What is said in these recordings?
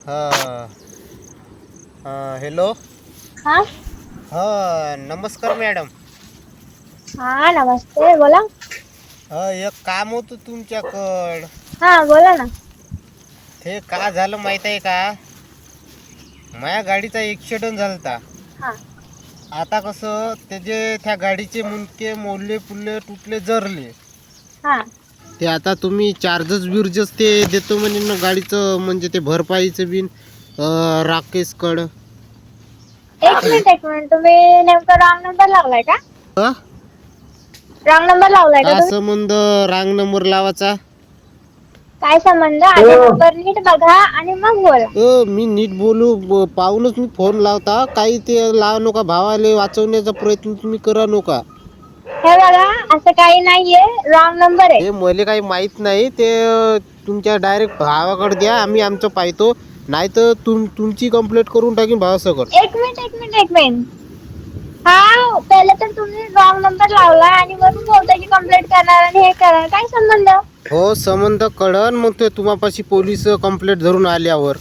हा. हा, हॅलो हा? हा नमस्कार मॅडम हा नमस्ते बोला. हा एक काम होतं तुमच्याकड. हा बोला ना. ते का झालं माहीत आहे का? माझ्या गाडीचा ॲक्सिडेंट झालता. हा. आता कसं त्याचे त्या गाडीचे मुंडके मोडले पुल्ले तुटले जरले. हा. ते आता तुम्ही चार्जेस बिर्जेस ते देतो म्हणे ना गाडीचं म्हणजे ते भरपाईचं बिन. अं, राकेशकडं. एक मिनिट एक मिनिट. तुम्ही नेमका रॉंग नंबर लावलाय का? रॉंग नंबर लावलाय का काय तुम्ही संबंध रांग नंबर लावायचा? काय संबंध? आधी नंबर नीट बघा आणि मग बोला. अ मी नीट बोलू ब- पाहूनच मी फोन लावता. काही ते लाव नका भावाले वाचवण्याचा प्रयत्न तुम्ही करा नका. हे बघा असं काही नाहीये. रॉंग नंबर आहे. हे मला काही माहीत नाही ते तुमच्या डायरेक्ट भावाकडे द्या आम्ही आमचं पाहतो. नाही तर तुम तुमची कंप्लेंट करून टाकीन भावासकट. एक मिनिट एक मिनिट एक मिनिट. हा पहिले तर तुम्ही रॉंग नंबर लावला आणि वरून बोलताय की कंप्लेंट करणार आणि हे करणार. काय संबंध? हो संबंध कळन मग ते तुम्हापाशी पोलीस कंप्लेंट धरून आल्यावर.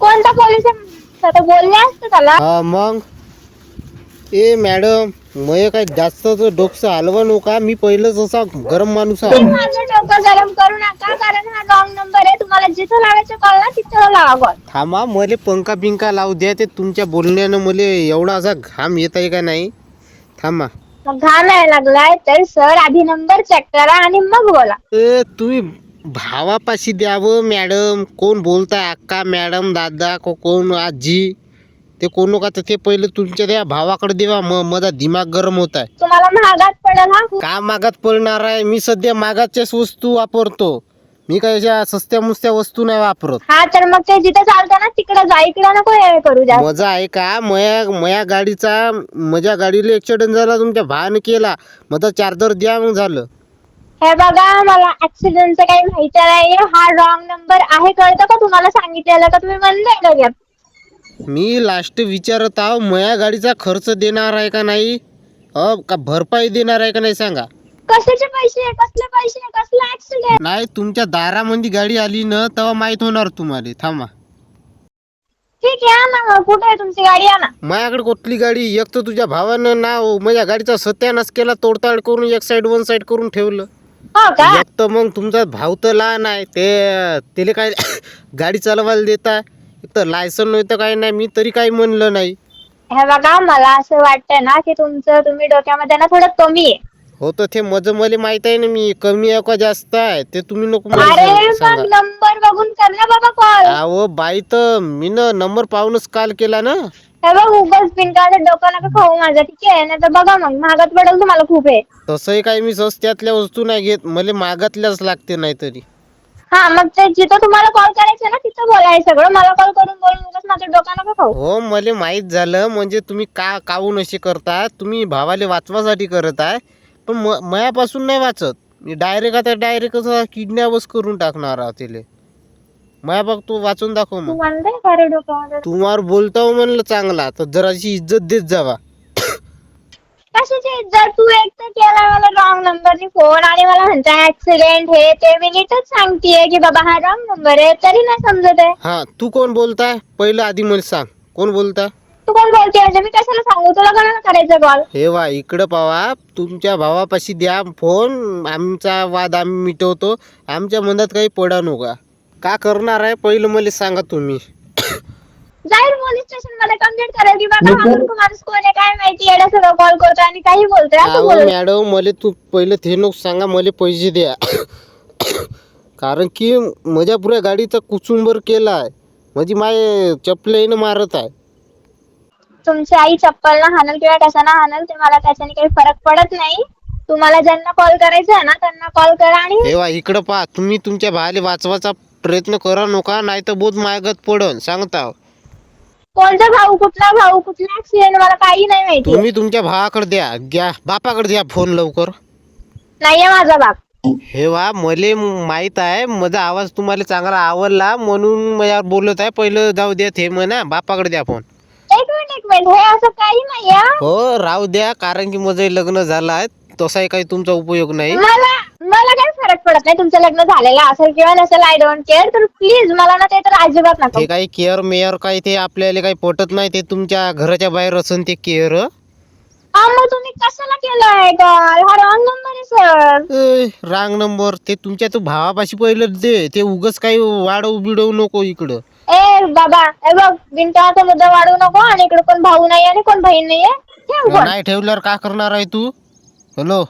कोणता पोलीस आहे? आता बोलले असते त्याला. हा मग? ए मॅडम मय काय जास्त डोकं हलवा नका मी पहिलंच असा गरम माणूस आहे. माझं डोकं गरम करू नका कारण हा रॉंग नंबर आहे. तुम्हाला जिथं लावायचं कॉल ना तिथं लावा. कॉल थांबा मले पंखा बिंका लावू द्या ते तुमच्या बोलण्यानं मले एवढा असा घाम येत आहे का नाही? थांबा. घाम यायला लागलाय तर सर आधी नंबर चेक करा आणि मग बोला. ए तुम्ही भावापाशी द्यावं मॅडम कोण बोलताय? अक्का मॅडम दादा को कोण? आजी? ते कोण तर ते पहिले तुमच्या त्या भावाकडे देवा मग माझा दिमाग गरम होत आहे. तुम्हाला महागात पडेल हा. का मागात पडणार आहे? मी सध्या मागाच्याच वस्तू वापरतो. मी काय अशा सस्त्या मुस्त्या वस्तू नाही वापरत. हा तर मग ते जिथं चालतं ना तिकडे जा इकडे नको हे करू जास्त. मजा आहे का? मया मया गाडीचा माझ्या गाडीला ऍक्सिडेंट झाला तुमच्या भावाने केला. माझा चार्जर द्या मग झालं. हे बघा मला ऍक्सिडेंटचं काही माहिती नाहीये. हा रॉंग नंबर आहे कळतं का तुम्हाला सांगितलेलं? का तुम्ही म्हणताय लगेच मी लास्ट विचारत आहो मया गाडीचा खर्च देणार आहे का नाही? अ का भरपाई देणार आहे का नाही सांगा. कशाचे पैसे? कसले पैसे? कसला ऍक्सिडेंट नाही तुमच्या दारामध्ये गाडी आली ना तेव्हा माहीत होणार तुम्हाला. थांबा. ठीक आहे ना मग. कुठे आहे तुमची गाडी? ना माझ्याकडे कुठली गाडी? एक तर तुझ्या भावानं नाव माझ्या गाडीचा सत्यानाश केला तोडताड करून एक साईड वन साईड करून ठेवलं. हो का? एक तर मग तुमचा भाऊ तर लहान आहे ते त्याला काय गाडी चालवायला देता? एक तर लायसन नव्हतं काही नाही मी तरी काही म्हणलं नाही. हे बघा मला असं वाटतंय ना की तुमचं तुम्ही डोक्यामध्ये ना थोडं कमी आहे. हो तर ते माझं मला माहीत आहे ना मी कमी आहे का जास्त आहे? ते तुम्ही नको मला अरे मग सांगा. नंबर बघून कर ना बाबा कॉल अहो बाई तर मी ना नंबर पाहूनच कॉल केला ना. हे बघ उगाच बिनकाचं डोकं नका खाऊ माझं ठीक आहे? नाही तर बघा मग महागात पडेल तुम्हाला खूप आहे. तसंही काही मी सस्त्यातल्या वस्तू नाही घेत मला मागातल्याच लागते नाही तरी हा मग ते जिथं तुम्हाला कॉल करायचं ना तिथं बोलायचं सगळं. मला कॉल करून बोलून उगाच माझं डोकं नका खाऊ. हो मला माहीत झालं म्हणजे तुम्ही का काहून असे करता तुम्ही भावाले वाचवासाठी करत आहे. पण म मयापासून नाही वाचत. मी डायरेक्ट आता डायरेक्ट असं किडनॅपच करून टाकणार आहोत तिले. माया बघ तू वाचून दाखव मग. तुम्हावर बोलताव म्हणलं चांगला तर जराशी इज्जत देत जावा. कशाची? जर तू एक तर केला मला रॉंग नंबरनी फोन आणि मला म्हणता ऍक्सिडेंट हे ते मी नीटच सांगतेय की बाबा हा रॉंग नंबर आहे तरी नाही समजत आहे. हा तू कोण बोलताय? पहिलं आधी मला सांग. कोण बोलता तू कोण बोलते म्हणजे मी कशाला सांगू? तुला कोणाला करायचं कॉल हे वा इकडं पावा. तुमच्या भावापाशी द्या फोन आमचा वाद आम्ही मिटवतो. आमच्या मनात काही पडा नका. का करणार आहे? पहिलं मला सांगा तुम्ही. जाईल पोलीस स्टेशन बाबा मूर्ख माणूस कोण आहे काय माहिती? येड्या सगळं कॉल करतो आणि काही बोलतोय. असं अहो बोल मॅडम मला तू पहिलं ते नको सांगा मला पैसे द्या. कारण की माझ्या पुऱ्या गाडीचा कुचुंबर केला आहे म्हणजे माय चपलेनं मारत आहे. तुमची आई चप्पल ना हाणल किंवा कशानं हाणल ते मला त्याच्याने काही फरक पडत नाही. तुम्हाला ज्यांना कॉल करायचा आहे ना त्यांना कॉल करा आणि हे वा इकडं पहा तुम्ही तुमच्या भावाले वाचवायचा प्रयत्न करा नका नाही तर बहुत मागत पडन. सांगता कोणता भाऊ कुठला भाऊ कुठला? ऍक्सिडेंट मला काही नाही माहिती. तुम्ही तुमच्या भावाकडे द्या घ्या. बापाकडे द्या फोन लवकर. नाहीये माझा बाप. हे वा मले माहीत आहे माझा आवाज तुम्हाला चांगला आवडला म्हणून माझ्यावर बोलत आहे. पहिलं जाऊ द्या ते म्हणा बापाकडे द्या फोन एक मिनिट एक मिनिट हे असं काही नाही हा. हो राहू द्या कारण की माझं लग्न झालं आहे. तसाही काही तुमचा उपयोग नाही. मला मला काही फरक पडत नाही. तुमचं लग्न झालेलं असेल किंवा नसेल आय डोंट केअर तर प्लीज मला ना ते तर अजिबात नका. ते काही केअर मेअर काही ते आपल्याला काही पटत नाही. ते तुमच्या घराच्या बाहेर असन ते केअर मग तुम्ही कशाला केलंय कॉल हा रॉंग नंबर आहे सर रांग नंबर ते तुमच्या तू भावापाशी पहिलं दे. ते उगच काही वाढवू बिडवू नको इकडं. ए बाबा. ए बघ बिनकामाचा मुद्दा वाढवू नको. आणि इकडे कोण भाऊ नाही आणि कोण बहीण नाहीये. ठेव फोन. नाही ठेवल्यावर का करणार आहे तू? हॅलो